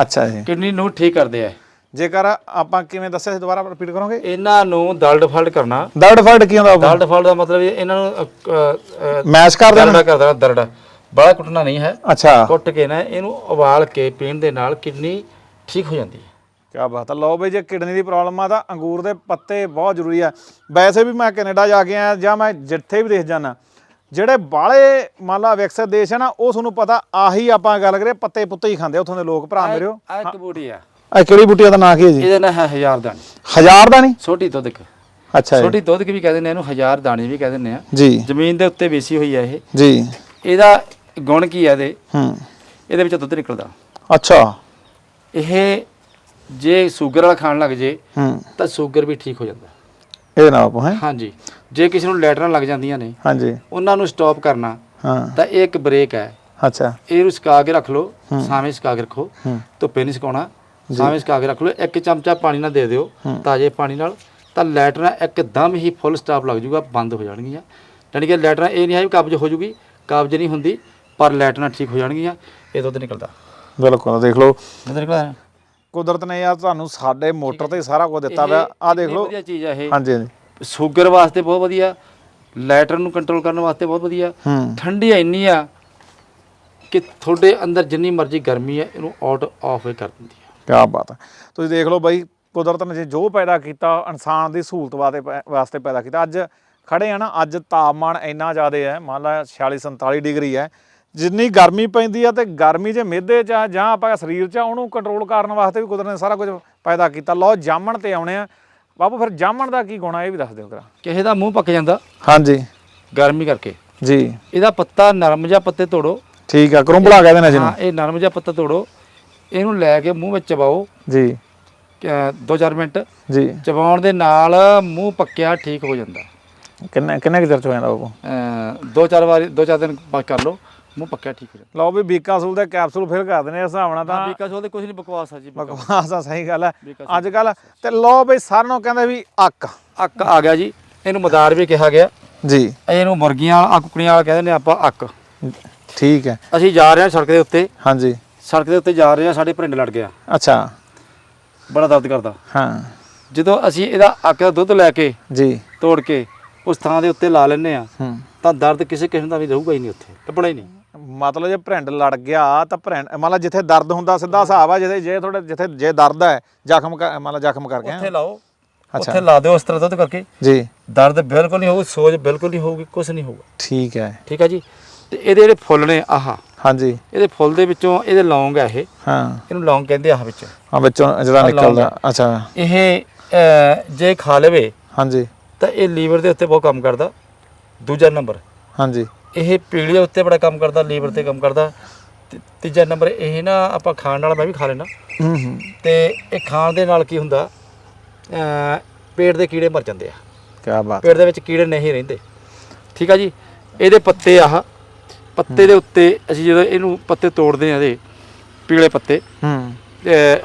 B: ਅੱਛਾ ਜੀ।
A: ਕਿਡਨੀ ਨੂੰ ਠੀਕ ਕਰਦੇ ਆ।
B: ਜੇਕਰ ਆਪਾਂ ਕਿਵੇਂ ਦੱਸਿਆ ਸੀ ਦੁਬਾਰਾ ਰਿਪੀਟ ਕਰੋਗੇ?
A: ਇਹਨਾਂ ਨੂੰ ਦਲਡ ਫਲਡ ਕਰਨਾ।
B: ਦਰਡ ਫਲਡ ਕੀ ਹੁੰਦਾ
A: ਦਲਡ ਫਲਡ ਦਾ ਮਤਲਬ ਇਹ ਇਹਨਾਂ ਨੂੰ ਅ, ਅ, ਅ,
B: ਮੈਸ਼ ਕਰ ਦੇਣਾ?
A: ਦਰੜਾ ਕਰਦਾ ਦਰੜਾ। ਬੜਾ ਕੁੱਟਣਾ ਨਹੀਂ ਹੈ।
B: ਅੱਛਾ।
A: ਕੁੱਟ ਕੇ ਨਾ ਇਹਨੂੰ ਉਬਾਲ ਕੇ ਪੀਣ ਦੇ ਨਾਲ ਕਿਡਨੀ ਠੀਕ ਹੋ ਜਾਂਦੀ ਹੈ।
B: ਕਿਆ ਬਾਤ ਹੈ ਲਓ ਬਈ ਜੇ ਕਿਡਨੀ ਦੀ ਪ੍ਰੋਬਲਮ ਆ ਤਾਂ ਅੰਗੂਰ ਦੇ ਪੱਤੇ ਬਹੁਤ ਜ਼ਰੂਰੀ ਆ। ਵੈਸੇ ਵੀ ਮੈਂ ਕੈਨੇਡਾ ਜਾ ਕੇ ਆਇਆ ਜਾਂ ਮੈਂ ਜਿੱਥੇ ਵੀ ਦੇਖ ਜਾਣਾ ਜਿਹੜੇ ਬਾਲੇ ਮੰਨ ਲਾ ਵਿਕਸਿਤ ਦੇਸ਼ ਹੈ ਨਾ ਉਹ ਤੁਹਾਨੂੰ ਪਤਾ ਆਹੀ ਆਪਾਂ ਗੱਲ ਕਰੀਏ ਪੱਤੇ ਪੁੱਤੇ ਹੀ ਖਾਂਦੇ ਉੱਥੋਂ ਦੇ ਲੋਕ ਭਰਾ ਮੇਰਿਓ
A: ਆ ਇੱਕ ਬੂਟੀ ਆ
B: ਕਿਹੜੀ ਬੂਟੀਆਂ ਦਾ ਨਾਂ ਕੀ ਹੈ ਜੀ?
A: ਇਹਦਾ ਨਾਂ ਹੈ ਹਜ਼ਾਰ ਦਾਣੀ।
B: ਹਜ਼ਾਰ ਦਾ ਨਹੀਂ
A: ਛੋਟੀ ਦੁੱਧ ਕ
B: ਅੱਛਾ ਜੀ।
A: ਛੋਟੀ ਦੁੱਧ ਕ ਵੀ ਕਹਿੰਦੇ ਨੇ ਇਹਨੂੰ ਹਜ਼ਾਰ ਦਾਣੀ ਵੀ ਕਹਿੰਦੇ ਨੇ ਆ।
B: ਜੀ।
A: ਜ਼ਮੀਨ ਦੇ ਉੱਤੇ ਵੇਸੀ ਹੋਈ ਆ ਇਹ।
B: ਜੀ।
A: ਇਹਦਾ ਗੁਣ ਕੀ ਆ ਇਹਦੇ?
B: ਹੂੰ।
A: ਇਹਦੇ ਵਿੱਚ ਦੁੱਧ ਨਿਕਲਦਾ।
B: ਅੱਛਾ।
A: ਇਹ ਜੇ ਸ਼ੂਗਰ ਵਾਲਾ ਖਾਣ ਲੱਗ ਜੇ
B: ਹੂੰ।
A: ਤਾਂ ਸ਼ੂਗਰ ਵੀ ਠੀਕ ਹੋ ਜਾਂਦਾ।
B: ਇਹ ਨਾ ਆਪੋ ਹੈ?
A: ਹਾਂਜੀ। ਜੇ ਕਿਸੇ ਨੂੰ ਲੈਟਰਾਂ ਲੱਗ ਜਾਂਦੀਆਂ ਨੇ
B: ਹਾਂਜੀ।
A: ਉਹਨਾਂ ਨੂੰ ਸਟਾਪ ਕਰਨਾ
B: ਹਾਂ।
A: ਤਾਂ ਇਹ ਇੱਕ ਬ੍ਰੇਕ ਹੈ।
B: ਅੱਛਾ।
A: ਇਹਨੂੰ ਸੁਕਾ ਕੇ ਰੱਖ ਲਓ ਸਾਵੇਂ ਸੁਕਾ ਕੇ ਰੱਖੋ
B: ਹੂੰ।
A: ਧੁੱਪੇ ਨਹੀਂ ਸੁਕਾਉਣਾ। ਸਾਵੇਂ ਸੁਕਾ ਕੇ ਰੱਖ ਲਓ ਇੱਕ ਚਮਚਾ ਪਾਣੀ ਨਾਲ ਦੇ ਦਿਓ ਤਾਜ਼ੇ ਪਾਣੀ ਨਾਲ ਤਾਂ ਲੈਟਰਾਂ ਇੱਕਦਮ ਹੀ ਫੁੱਲ ਸਟਾਪ ਲੱਗ ਜੂਗਾ ਬੰਦ ਹੋ ਜਾਣਗੀਆਂ। ਯਾਨੀ ਕਿ ਲੈਟਰਾਂ ਇਹ ਨਹੀਂ ਹੈ ਵੀ ਕਬਜ਼ ਹੋ ਜੂਗੀ ਕਬਜ਼ ਨਹੀਂ ਹੁੰਦੀ ਪਰ ਲੈਟਰਾਂ ਠੀਕ ਹੋ ਜਾਣਗੀਆਂ। ਇਹ ਦੁੱਧ ਨਿਕਲਦਾ।
B: ਬਿਲਕੁਲ ਦੇਖ ਲਓ।
A: ਨਿਕਲਦਾ।
B: ਕੁਦਰਤ ਨੇ ਯਾਰ ਤੁਹਾਨੂੰ ਸਾਡੇ ਮੋਟਰ ਤੇ ਸਾਰਾ ਕੁਝ ਦਿੱਤਾ ਹੋਇਆ ਆ ਦੇਖ ਲਓ।
A: ਵਧੀਆ ਚੀਜ਼ ਹੈ ਇਹ।
B: ਹਾਂਜੀ ਹਾਂਜੀ।
A: ਸ਼ੂਗਰ ਵਾਸਤੇ ਬਹੁਤ ਵਧੀਆ ਲੈਟਰ ਨੂੰ ਕੰਟਰੋਲ ਕਰਨ ਵਾਸਤੇ ਬਹੁਤ ਵਧੀਆ। ਠੰਡੀ ਇੰਨੀ ਆ ਕਿ ਤੁਹਾਡੇ ਅੰਦਰ ਜਿੰਨੀ ਮਰਜ਼ੀ ਗਰਮੀ ਹੈ ਇਹਨੂੰ ਆਊਟ ਆਫ ਕਰ ਦਿੰਦੀ ਹੈ
B: ਕਿਆ ਬਾਤ ਹੈ। ਤੁਸੀਂ ਦੇਖ ਲਓ ਬਾਈ ਕੁਦਰਤ ਨੇ ਜੇ ਜੋ ਪੈਦਾ ਕੀਤਾ ਇਨਸਾਨ ਦੀ ਸਹੂਲਤ ਵਾਸਤੇ ਵਾਸਤੇ ਪੈਦਾ ਕੀਤਾ। ਅੱਜ ਖੜੇ ਆ ਨਾ ਅੱਜ ਤਾਪਮਾਨ ਇੰਨਾ ਜ਼ਿਆਦਾ ਹੈ ਮੰਨ ਲਾ 46 47 ਡਿਗਰੀ ਹੈ ਜਿੰਨੀ ਗਰਮੀ ਪੈਂਦੀ ਆ ਤੇ ਗਰਮੀ ਜੇ ਮਿਹਦੇ ਚ ਜਾਂ ਆਪਾਂ ਸਰੀਰ ਚ ਉਹਨੂੰ ਕੰਟਰੋਲ ਕਰਨ ਵਾਸਤੇ ਵੀ ਕੁਦਰਤ ਨੇ ਸਾਰਾ ਕੁਝ ਪੈਦਾ ਕੀਤਾ। ਲਓ ਜਾਮਣ ਤੇ ਆਉਣੇ ਆ। ਬਾਬੂ ਫਿਰ ਜਾਮਣ ਦਾ ਕੀ ਗੁਣ ਇਹ ਵੀ ਦੱਸ ਦਿਓ ਕਰਾ
A: ਕਿਸੇ ਦਾ ਮੂੰਹ ਪੱਕ ਜਾਂਦਾ
B: ਹਾਂਜੀ।
A: ਗਰਮੀ ਕਰਕੇ।
B: ਜੀ।
A: ਇਹਦਾ ਪੱਤਾ ਨਰਮ ਜਿਹਾ ਪੱਤੇ ਤੋੜੋ।
B: ਠੀਕ ਆ ਕਰੁੰਬਲਾ ਕਹਿੰਦੇ ਨੇ ਜਿਹਨੂੰ
A: ਹਾਂ ਇਹ ਨਰਮ ਜਿਹਾ ਪੱਤਾ ਤੋੜੋ। ਇਹਨੂੰ ਲੈ ਕੇ ਮੂੰਹ ਵਿੱਚ ਚਬਾਓ।
B: ਜੀ।
A: 2-4 ਮਿੰਟ।
B: ਜੀ।
A: ਚਬਾਉਣ ਦੇ ਨਾਲ ਮੂੰਹ ਪੱਕਿਆ ਠੀਕ ਹੋ ਜਾਂਦਾ।
B: ਕਿੰਨੇ ਕਿੰਨੇ ਕੁ ਚਿਰ ਚ ਹੋ ਜਾਂਦਾ
A: ਅਹ ਦੋ ਚਾਰ ਵਾਰੀ ਦੋ ਚਾਰ ਦਿਨ ਬਾਅਦ ਕਰ ਲਓ ਮੂੰਹ ਪੱਕਿਆ ਠੀਕ ਹੋ ਜਾਂਦਾ।
B: ਲਓ ਵੀ ਬੀਕਾਸੂਲ ਦੇ ਕੈਪਸੂਲ ਫਿਰ ਕਰ ਦਿੰਦੇ ਆ ਇਸ ਹਿਸਾਬ ਨਾਲ ਤਾਂ।
A: ਬੀਕਾ ਸੋਲ ਦੇ ਕੁਝ ਨਹੀਂ ਬਕਵਾਸ ਆ ਜੀ
B: ਬਕਵਾਸ ਆ ਸਹੀ ਗੱਲ ਹੈ
A: ਬੀਕਾਸੂਲ।
B: ਅੱਜ ਕੱਲ ਤੇ ਲੋ ਬਈ ਸਾਰਿਆਂ ਨੂੰ ਕਹਿੰਦੇ ਵੀ ਅੱਕ।
A: ਅੱਕ ਆ ਗਿਆ ਜੀ। ਇਹਨੂੰ ਮਦਾਰ ਵੀ ਕਿਹਾ ਗਿਆ।
B: ਜੀ।
A: ਇਹਨੂੰ ਮੁਰਗੀਆਂ ਵਾਲਾ ਕੁਕੜੀਆਂ ਵਾਲਾ ਕਹਿੰਦੇ ਨੇ ਆਪਾਂ ਅੱਕ।
B: ਠੀਕ ਹੈ।
A: ਅਸੀਂ ਜਾ ਰਹੇ ਹਾਂ ਸੜਕ ਦੇ ਉੱਤੇ।
B: ਹਾਂਜੀ।
A: ਸੜਕ ਦੇ ਉੱਤੇ ਜਾ ਰਹੇ ਹਾਂ ਸਾਡੇ ਭਰਿੰਡ ਲੜ ਗਿਆ।
B: ਅੱਛਾ।
A: ਬੜਾ ਦਰਦ ਕਰਦਾ।
B: ਹਾਂ।
A: ਜਦੋਂ ਅਸੀਂ ਇਹਦਾ ਅੱਕ ਦਾ ਦੁੱਧ ਲੈ ਕੇ
B: ਜੀ।
A: ਤੋੜ ਕੇ ਉਸ ਥਾਂ ਦੇ ਉੱਤੇ ਲਾ ਲੈਨੇ ਆ
B: ਹੂੰ।
A: ਤਾਂ ਦਰਦ ਕਿਸੇ ਕਿਸਮ ਦਾ ਵੀ ਰਹੂਗਾ ਹੀ ਨਹੀਂ ਉੱਥੇ ਲੱਭਣਾ ਹੀ ਨਹੀਂ।
B: ਮਤਲਬ ਜੇ ਭਰਿੰਡ ਲੜ ਗਿਆ ਤਾਂ ਭਰਿੰਡ ਮਤਲਬ ਜਿੱਥੇ ਦਰਦ ਹੁੰਦਾ ਸਿੱਧਾ ਹਿਸਾਬ ਆ ਜਿੱਥੇ ਜੇ ਥੋੜੇ ਜਿੱਥੇ ਜੇ ਦਰਦ ਹੈ ਜ਼ਖਮ ਮਤਲਬ ਜ਼ਖਮ ਕਰ ਗਿਆ।
A: ਉੱਥੇ ਲਾਓ।
B: ਅੱਛਾ।
A: ਉੱਥੇ ਲਾ ਦਿਓ ਉਸ ਤਰ੍ਹਾਂ ਦੁੱਧ ਕਰਕੇ।
B: ਜੀ।
A: ਦਰਦ ਬਿਲਕੁਲ ਨਹੀਂ ਹੋਊ ਸੋਜ ਬਿਲਕੁਲ ਨਹੀਂ ਹੋਊਗੀ ਕੁਝ ਨਹੀਂ ਹੋਊਗਾ।
B: ਠੀਕ ਹੈ।
A: ਠੀਕ ਹੈ ਜੀ? ਤੇ ਇਹਦੇ ਜਿਹੜੇ ਫੁੱਲ ਨੇ ਆਹ।
B: ਹਾਂਜੀ।
A: ਇਹਦੇ ਫੁੱਲ ਦੇ ਵਿੱਚੋਂ ਇਹਦੇ ਲੌਂਗ ਹੈ ਇਹ।
B: ਹਾਂ।
A: ਇਹਨੂੰ ਲੌਂਗ ਕਹਿੰਦੇ ਆ ਵਿੱਚ।
B: ਆ ਵਿੱਚੋਂ ਜਿਹੜਾ ਨਿਕਲਦਾ। ਅੱਛਾ।
A: ਇਹ ਜੇ ਖਾ ਲਵੇ
B: ਹਾਂਜੀ।
A: ਤਾਂ ਇਹ ਲੀਵਰ ਦੇ ਉੱਤੇ ਬਹੁਤ ਕੰਮ ਕਰਦਾ। ਦੂਜਾ ਨੰਬਰ।
B: ਹਾਂਜੀ।
A: ਇਹ ਪੀਲੀਏ ਉੱਤੇ ਬੜਾ ਕੰਮ ਕਰਦਾ ਲੀਵਰ ਤੇ ਕੰਮ ਕਰਦਾ। ਤੀਜਾ ਨੰਬਰ ਇਹ ਨਾ ਆਪਾਂ ਖਾਣ ਨਾਲ ਮੈਂ ਵੀ ਖਾ ਲੈਣਾ
B: ਹੂੰ ਹੂੰ।
A: ਤੇ ਇਹ ਖਾਣ ਦੇ ਨਾਲ ਕੀ ਹੁੰਦਾ ਪੇਟ ਦੇ ਕੀੜੇ ਮਰ ਜਾਂਦੇ ਆ।
B: ਕੀ ਬਾਤ।
A: ਪੇਟ ਦੇ ਵਿੱਚ ਕੀੜੇ ਨਹੀਂ ਰਹਿੰਦੇ। ਠੀਕ ਆ ਜੀ? ਇਹਦੇ ਪੱਤੇ ਆਹ। ਪੱਤੇ ਦੇ ਉੱਤੇ ਅਸੀਂ ਜਦੋਂ ਇਹਨੂੰ ਪੱਤੇ ਤੋੜਦੇ ਆ ਇਹਦੇ ਪੀਲੇ ਪੱਤੇ
B: ਹੂੰ।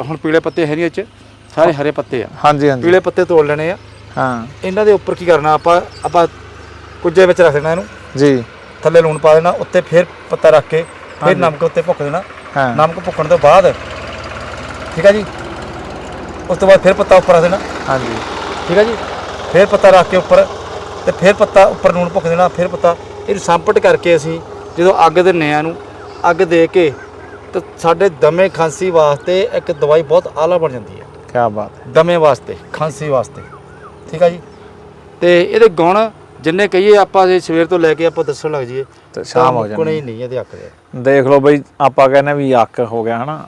A: ਹੁਣ ਪੀਲੇ ਪੱਤੇ ਹੈ ਨਹੀਂ ਇਹ ਚ ਸਾਰੇ ਹਰੇ ਪੱਤੇ ਆ।
B: ਹਾਂਜੀ ਹਾਂਜੀ।
A: ਪੀਲੇ ਪੱਤੇ ਤੋੜ ਲੈਣੇ ਆ।
B: ਹਾਂ।
A: ਇਹਨਾਂ ਦੇ ਉੱਪਰ ਕੀ ਕਰਨਾ ਆਪਾਂ ਆਪਾਂ ਕੁੱਜੇ ਵਿੱਚ ਰੱਖ ਦੇਣਾ ਇਹਨੂੰ।
B: ਜੀ।
A: ਥੱਲੇ ਲੂਣ ਪਾ ਦੇਣਾ ਉੱਤੇ ਫਿਰ ਪੱਤਾ ਰੱਖ ਕੇ ਫਿਰ ਨਮਕ ਉੱਤੇ ਭੁੱਕ ਦੇਣਾ।
B: ਹਾਂ।
A: ਨਮਕ ਭੁੱਕਣ ਤੋਂ ਬਾਅਦ ਠੀਕ ਆ ਜੀ? ਉਸ ਤੋਂ ਬਾਅਦ ਫਿਰ ਪੱਤਾ ਉੱਪਰ ਰੱਖ ਦੇਣਾ।
B: ਹਾਂਜੀ।
A: ਠੀਕ ਆ ਜੀ? ਫਿਰ ਪੱਤਾ ਰੱਖ ਕੇ ਉੱਪਰ ਤੇ ਫਿਰ ਪੱਤਾ ਉੱਪਰ ਨੂਣ ਭੁੱਕ ਦੇਣਾ ਫਿਰ ਪੱਤਾ। ਇਹਨੂੰ ਸੰਪਟ ਕਰਕੇ ਅਸੀਂ ਜਦੋਂ ਅੱਗ ਦਿੰਨੇ ਆ ਇਹਨੂੰ ਅੱਗ ਦੇ ਕੇ ਤੇ ਸਾਡੇ ਦਮੇ ਖਾਂਸੀ ਵਾਸਤੇ ਇੱਕ ਦਵਾਈ ਬਹੁਤ ਆਲਾ ਬਣ ਜਾਂਦੀ ਹੈ।
B: ਕੀ ਬਾਤ ਹੈ।
A: ਦਮੇ ਵਾਸਤੇ ਖਾਂਸੀ ਵਾਸਤੇ। ਠੀਕ ਆ ਜੀ? ਤੇ ਇਹਦੇ ਗੁਣ ਜਿੰਨੇ ਕਹੀਏ ਆਪਾਂ ਜੇ ਸਵੇਰ ਤੋਂ ਲੈ ਕੇ ਆਪਾਂ ਦੱਸਣ ਲੱਗ ਜਾਈਏ
B: ਤੇ ਸ਼ਾਮ ਹੋ ਜਾਂਦੀ
A: ਹੀ। ਨਹੀਂ ਇਹਦੇ ਅੱਖ ਦੇ।
B: ਦੇਖ ਲਓ ਬਈ ਆਪਾਂ ਕਹਿੰਦੇ ਵੀ ਅੱਕ ਹੋ ਗਿਆ ਹਨਾ?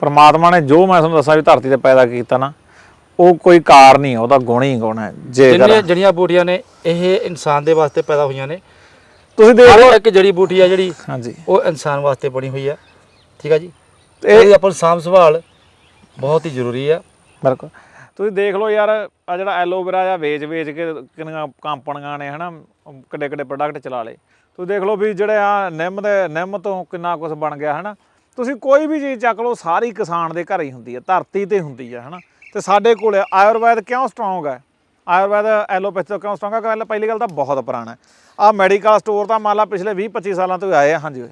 B: ਪ੍ਰਮਾਤਮਾ ਨੇ ਜੋ ਮੈਂ ਤੁਹਾਨੂੰ ਦੱਸਾਂ ਵੀ ਧਰਤੀ ਤੇ ਪੈਦਾ ਕੀਤਾ ਨਾ ਉਹ ਕੋਈ ਕਾਰ ਨਹੀਂ ਉਹਦਾ ਗੁਣ ਹੀ ਗੁਣ ਹੈ। ਜੇ
A: ਜਿੰਨੀਆਂ ਜੜੀਆਂ ਬੂਟੀਆਂ ਨੇ ਇਹ ਇਨਸਾਨ ਦੇ ਵਾਸਤੇ ਪੈਦਾ ਹੋਈਆਂ ਨੇ
B: ਤੁਸੀਂ ਦੇਖ
A: ਹਰ
B: ਲਓ।
A: ਇੱਕ ਜੜੀ ਬੂਟੀ ਆ ਜਿਹੜੀ
B: ਹਾਂਜੀ।
A: ਉਹ ਇਨਸਾਨ ਵਾਸਤੇ ਬਣੀ ਹੋਈ ਆ। ਠੀਕ ਆ ਜੀ?
B: ਇਹ-
A: ਇਹ ਆਪਾਂ ਨੂੰ ਸਾਂਭ ਸੰਭਾਲ ਬਹੁਤ ਹੀ ਜ਼ਰੂਰੀ ਆ।
B: ਬਿਲਕੁਲ। ਤੁਸੀਂ ਦੇਖ ਲਓ ਯਾਰ ਆ ਜਿਹੜਾ ਐਲੋਵੇਰਾ ਆ ਵੇਚ ਵੇਚ ਕੇ ਕਿੰਨੀਆਂ ਕੰਪਨੀਆਂ ਨੇ ਹਨਾ? ਕਿੱਡੇ ਕਿੱਡੇ ਪ੍ਰੋਡਕਟ ਚਲਾ ਲਏ। ਤੁਸੀਂ ਦੇਖ ਲਓ ਵੀ ਜਿਹੜੇ ਆ ਨਿੰਮ ਦੇ ਨਿੰਮ ਤੋਂ ਕਿੰਨਾ ਕੁਝ ਬਣ ਗਿਆ ਹਨਾ? ਤੁਸੀਂ ਕੋਈ ਵੀ ਚੀਜ਼ ਚੱਕ ਲਓ ਸਾਰੀ ਕਿਸਾਨ ਦੇ ਘਰੇ ਹੀ ਹੁੰਦੀ ਹੈ ਧਰਤੀ ਤੇ ਹੁੰਦੀ ਹੈ ਹਨਾ? ਤੇ ਸਾਡੇ ਕੋਲ ਆਯੁਰਵੈਦ ਕਿਉਂ ਸਟਰੋਂਗ ਹੈ ਆਯੁਰਵੈਦ ਐਲੋਪੈਥੀ ਤੋਂ ਕਿਉਂ ਸਟਰੋਂਗ ਹੈ ਪਹਿਲਾਂ ਪਹਿਲੀ ਗੱਲ ਤਾਂ ਬਹੁਤ ਪੁਰਾਣਾ ਹੈ। ਆ ਮੈਡੀਕਲ ਸਟੋਰ ਤਾਂ ਮੰਨ ਲਾ ਪਿਛਲੇ 20 25 ਸਾਲਾਂ ਤੋਂ ਆਏ ਆ ਹਾਂਜੀ ਓਏ।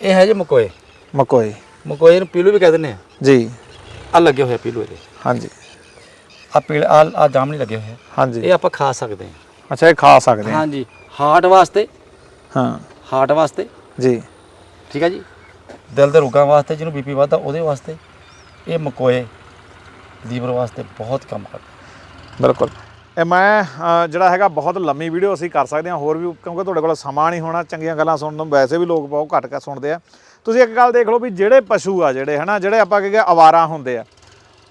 A: ਇਹ ਹੈ ਜੀ ਮਕੋਏ।
B: ਮਕੋਈ
A: ਮਕੋਏ ਨੂੰ ਪੀਲੂ ਵੀ ਕਹਿ ਦਿੰਦੇ ਆ।
B: ਜੀ।
A: ਆ ਲੱਗੇ ਹੋਏ ਆ ਪੀਲੂ ਇਹਦੇ।
B: ਹਾਂਜੀ।
A: ਆ ਪੀਲ ਆ ਆ ਜਾਮ ਨਹੀਂ ਲੱਗੇ ਹੋਏ ਆ।
B: ਹਾਂਜੀ।
A: ਇਹ ਆਪਾਂ ਖਾ ਸਕਦੇ ਹਾਂ
B: ਅੱਛਾ ਇਹ ਖਾ ਸਕਦੇ ਆ।
A: ਹਾਂਜੀ। ਹਾਰਟ ਵਾਸਤੇ।
B: ਹਾਂ।
A: ਹਾਰਟ ਵਾਸਤੇ।
B: ਜੀ।
A: ਠੀਕ ਹੈ ਜੀ। ਦਿਲ ਦੇ ਰੋਗਾਂ ਵਾਸਤੇ ਜਿਹਨੂੰ ਬੀਪੀ ਵੱਧਦਾ ਉਹਦੇ ਵਾਸਤੇ। ਇਹ ਮਕੋਏ ਲੀਵਰ ਵਾਸਤੇ ਬਹੁਤ ਕੰਮ ਕਰਦਾ।
B: ਬਿਲਕੁਲ। ਇਹ ਮੈਂ ਜਿਹੜਾ ਹੈਗਾ ਬਹੁਤ ਲੰਮੀ ਵੀਡੀਓ ਅਸੀਂ ਕਰ ਸਕਦੇ ਹਾਂ, ਹੋਰ ਵੀ ਕਿਉਂਕਿ ਤੁਹਾਡੇ ਕੋਲ ਸਮਾਂ ਨਹੀਂ ਹੋਣਾ, ਚੰਗੀਆਂ ਗੱਲਾਂ ਸੁਣਨ ਨੂੰ ਵੈਸੇ ਵੀ ਲੋਕ ਬਹੁਤ ਘੱਟ ਕੇ ਸੁਣਦੇ ਆ। ਤੁਸੀਂ ਇੱਕ ਗੱਲ ਦੇਖ ਲਓ ਵੀ ਜਿਹੜੇ ਪਸ਼ੂ ਆ ਜਿਹੜੇ, ਹਨਾ, ਜਿਹੜੇ ਆਪਾਂ ਕਹਿੰਦੇ ਆਵਾਰਾ ਹੁੰਦੇ ਆ,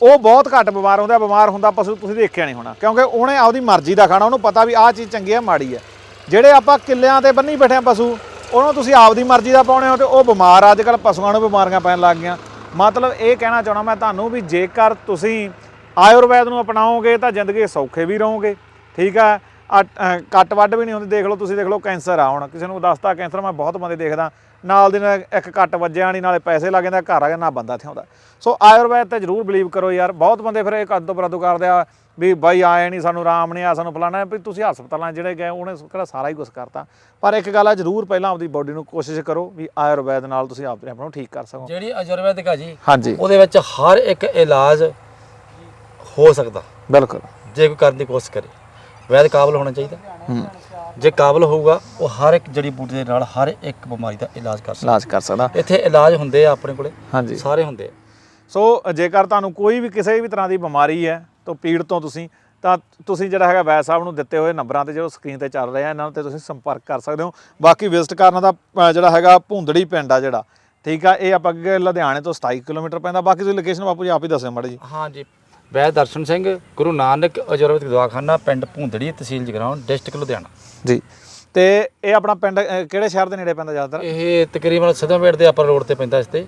B: ਉਹ ਬਹੁਤ ਘੱਟ ਬਿਮਾਰ ਹੁੰਦਾ ਬਿਮਾਰ ਹੁੰਦਾ ਪਸ਼ੂ ਤੁਸੀਂ ਦੇਖਿਆ ਨਹੀਂ ਹੋਣਾ, ਕਿਉਂਕਿ ਉਹਨੇ ਆਪਦੀ ਮਰਜ਼ੀ ਦਾ ਖਾਣਾ, ਉਹਨੂੰ ਪਤਾ ਵੀ ਆਹ ਚੀਜ਼ ਚੰਗੀ ਆ, ਮਾੜੀ ਆ। ਜਿਹੜੇ ਆਪਾਂ ਕਿੱਲਿਆਂ ਤੇ ਬੰਨੀ ਬੈਠੇ ਆ ਪਸ਼ੂ, ਉਹਨੂੰ ਤੁਸੀਂ ਆਪਦੀ ਮਰਜ਼ੀ ਦਾ ਪਾਉਣੇ ਹੋ ਤੇ ਉਹ ਬਿਮਾਰ ਅੱਜ ਕੱਲ ਪਸ਼ੂਆਂ ਨੂੰ ਬਿਮਾਰੀਆਂ ਪੈਣ ਲੱਗ ਗਈਆਂ। ਮਤਲਬ ਇਹ ਕਹਿਣਾ ਚਾਹਣਾ ਮੈਂ ਤੁਹਾਨੂੰ ਵੀ ਜੇਕਰ ਤੁਸੀਂ ਆਯੁਰਵੈਦ ਨੂੰ ਅਪਣਾਓਗੇ ਤਾਂ ਜ਼ਿੰਦਗੀ ਸੌਖੇ ਵੀ ਰਹੋਗੇ ਠੀਕ ਆ? ਕੱਟ ਵੱਢ ਵੀ ਨਹੀਂ ਹੁੰਦੀ ਦੇਖ ਲਓ ਤੁਸੀਂ ਦੇਖ ਲਓ ਕੈਂਸਰ ਆ ਹੁਣ ਕਿਸੇ ਨੂੰ ਦੱਸਤਾ ਕੈਂਸਰ ਮੈਂ ਬਹੁਤ ਬੰਦੇ ਦੇਖਦਾ ਨਾਲ ਦੀ ਨਾਲ ਇੱਕ ਕੱਟ ਵੱਜਿਆ ਨਹੀਂ ਨਾਲੇ ਪੈਸੇ ਲੱਗ ਜਾਂਦੇ ਘਰ ਆ ਗਿਆ ਨਾ ਬੰਦਾ ਇੱਥੇ ਆਉਂਦਾ। ਸੋ ਆਯੁਰਵੈਦ ਤੇ ਜਰੂਰ ਬਲੀਵ ਕਰੋ ਯਾਰ ਬਹੁਤ ਬੰਦੇ ਫਿਰ ਇਹ ਕੱਦ ਪਰਦੂ ਕਰਦੇ ਆ ਵੀ ਬਾਈ ਆਏ ਨਹੀਂ ਸਾਨੂੰ ਆਰਾਮ ਨਹੀਂ ਆ ਸਾਨੂੰ ਫਲਾਣਾ ਵੀ ਤੁਸੀਂ ਹਸਪਤਾਲਾਂ ਜਿਹੜੇ ਗਏ ਉਹਨੇ ਕਿਹੜਾ ਸਾਰਾ ਹੀ ਕੁਝ ਕਰਤਾ। ਪਰ ਇੱਕ ਗੱਲ ਆ ਜਰੂਰ ਪਹਿਲਾਂ ਆਪਦੀ ਬੋਡੀ ਨੂੰ ਕੋਸ਼ਿਸ਼ ਕਰੋ ਵੀ ਆਯੁਰਵੈਦ ਨਾਲ ਤੁਸੀਂ ਆਪਣੇ ਆਪ ਨੂੰ ਠੀਕ ਕਰ ਸਕੋ।
A: ਜਿਹੜੀ ਆਯੁਰਵੈਦਿਕ ਆ ਜੀ
B: ਹਾਂਜੀ।
A: ਉਹਦੇ ਵਿੱਚ ਹਰ ਇੱਕ ਇਲਾਜ ਹੋ ਸਕਦਾ।
B: ਬਿਲਕੁਲ।
A: ਜੇ ਕੋਈ ਕਰਨ ਦੀ ਕੋਸ਼ਿਸ਼ ਕਰੇ। ਵੈਦ ਕਾਬਲ ਹੋਣਾ ਚਾਹੀਦਾ।
B: ਹੂੰ।
A: ਜੇ ਕਾਬਲ ਹੋਊਗਾ ਉਹ ਹਰ ਇੱਕ ਜੜੀ ਬੂਟੀ ਦੇ ਨਾਲ ਹਰ ਇੱਕ ਬਿਮਾਰੀ ਦਾ ਇਲਾਜ ਕਰ ਸਕਦਾ।
B: ਇਲਾਜ ਕਰ ਸਕਦਾ।
A: ਇੱਥੇ ਇਲਾਜ ਹੁੰਦੇ ਆ ਆਪਣੇ ਕੋਲੇ।
B: ਹਾਂਜੀ।
A: ਸਾਰੇ ਹੁੰਦੇ ਆ।
B: ਸੋ ਜੇਕਰ ਤੁਹਾਨੂੰ ਕੋਈ ਵੀ ਕਿਸੇ ਵੀ ਤਰ੍ਹਾਂ ਦੀ ਬਿਮਾਰੀ ਹੈ ਤਾਂ ਪੀੜ ਤੋਂ ਤੁਸੀਂ ਤਾਂ ਤੁਸੀਂ ਜਿਹੜਾ ਹੈਗਾ ਵੈਦ ਸਾਹਿਬ ਨੂੰ ਦਿੱਤੇ ਹੋਏ ਨੰਬਰਾਂ ਤੇ ਜੋ ਸਕਰੀਨ ਤੇ ਚੱਲ ਰਿਹਾ ਇਹਨਾਂ ਤੇ ਤੁਸੀਂ ਸੰਪਰਕ ਕਰ ਸਕਦੇ ਹੋ। ਬਾਕੀ ਵਿਜ਼ਿਟ ਕਰਨ ਦਾ ਜਿਹੜਾ ਹੈਗਾ ਭੁੰਦੜੀ ਪਿੰਡ ਆ ਜਿਹੜਾ। ਠੀਕ ਆ ਇਹ ਆਪਾਂ ਅੱਗੇ ਲੁਧਿਆਣੇ ਤੋਂ 27 ਕਿਲੋਮੀਟਰ ਪੈਂਦਾ। ਬਾਕੀ ਤੁਸੀਂ ਲੋਕੇਸ਼ਨ ਬਾਪੂ ਜੀ ਆਪ ਹੀ ਦੱਸਿਓ ਮਾੜੀ ਜੀ।
A: ਹਾਂਜੀ। ਵੈਦ ਦਰਸ਼ਨ ਸਿੰਘ ਗੁਰੂ ਨਾਨਕ ਆਯੁਰਵੈਦਿਕ ਦਵਾਖਾਨਾ ਪਿੰਡ ਭੂੰਦੜੀ ਤਹਿਸੀਲ ਜਗਰਾਉਂ ਡਿਸਟ੍ਰਿਕਟ ਲੁਧਿਆਣਾ।
B: ਜੀ। ਤੇ ਇਹ ਆਪਣਾ ਪਿੰਡ ਅ, ਕਿਹੜੇ ਸ਼ਹਿਰ ਦੇ ਨੇੜੇ ਪੈਂਦਾ ਜ਼ਿਆਦਾਤਰ?
A: ਇਹ ਤਕਰੀਬਨ ਸਿੱਧਾਂਬੇੜ ਦੇ ਆਪਰ ਰੋਡ ਤੇ ਪੈਂਦਾ ਇਸ ਤੇ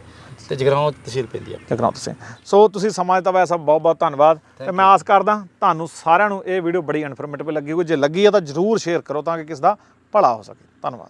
A: ਤੇ ਜਗਰਾਉਂ ਤਹਿਸੀਲ ਪੈਂਦੀ ਆ।
B: ਜਗਰਾਉਂ ਤੁਸੀਂ ਸੋ ਤੁਸੀਂ ਸਮਾਂ ਦਿੱਤਾ ਵੈਸਾ ਬਹੁਤ ਬਹੁਤ ਧੰਨਵਾਦ। ਤੇ ਮੈਂ ਆਸ ਕਰਦਾ ਤੁਹਾਨੂੰ ਸਾਰਿਆਂ ਨੂੰ ਇਹ ਵੀਡੀਓ ਬੜੀ ਇਨਫੋਰਮੇਟਿਵ ਲੱਗੀ ਹੋਊ ਜੇ ਲੱਗੀ ਹੈ ਤਾਂ ਜਰੂਰ ਸ਼ੇਅਰ ਕਰੋ ਤਾਂ ਕਿ ਕਿਸ ਦਾ ਭਲਾ ਹੋ ਸਕੇ। ਧੰਨਵਾਦ।